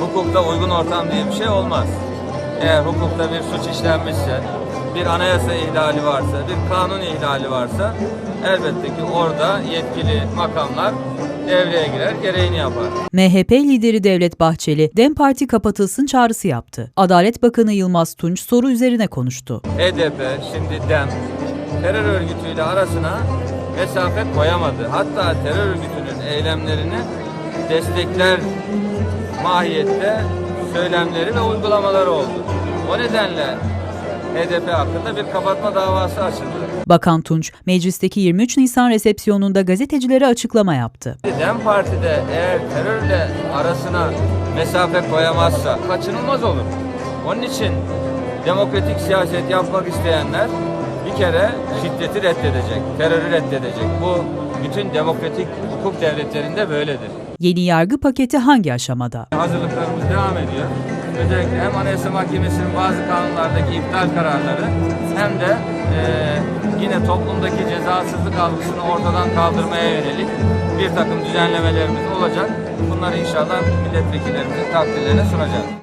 hukukta uygun ortam diye bir şey olmaz. Eğer hukukta bir suç işlenmişse, bir anayasa ihlali varsa, bir kanun ihlali varsa elbette ki orada yetkili makamlar devreye girer, gereğini yapar. MHP lideri Devlet Bahçeli, DEM Parti kapatılsın çağrısı yaptı. Adalet Bakanı Yılmaz Tunç soru üzerine konuştu. HDP, şimdi DEM, terör örgütüyle arasına mesafe koyamadı. Hatta terör örgütünün eylemlerini destekler mahiyette söylemleri ve uygulamaları oldu. O nedenle HDP hakkında bir kapatma davası açıldı. Bakan Tunç, meclisteki 23 Nisan resepsiyonunda gazetecilere açıklama yaptı. DEM Parti'de eğer terörle arasına mesafe koyamazsa kaçınılmaz olur. Onun için demokratik siyaset yapmak isteyenler bir kere şiddeti reddedecek, terörü reddedecek. Bu bütün demokratik hukuk devletlerinde böyledir. Yeni yargı paketi hangi aşamada? Hazırlıklarımız devam ediyor. Özellikle hem Anayasa Mahkemesi'nin bazı kanunlardaki iptal kararları hem de eee, yine toplumdaki cezasızlık algısını ortadan kaldırmaya yönelik bir takım düzenlemelerimiz olacak. Bunları inşallah milletvekillerimizin takdirlerine sunacağız.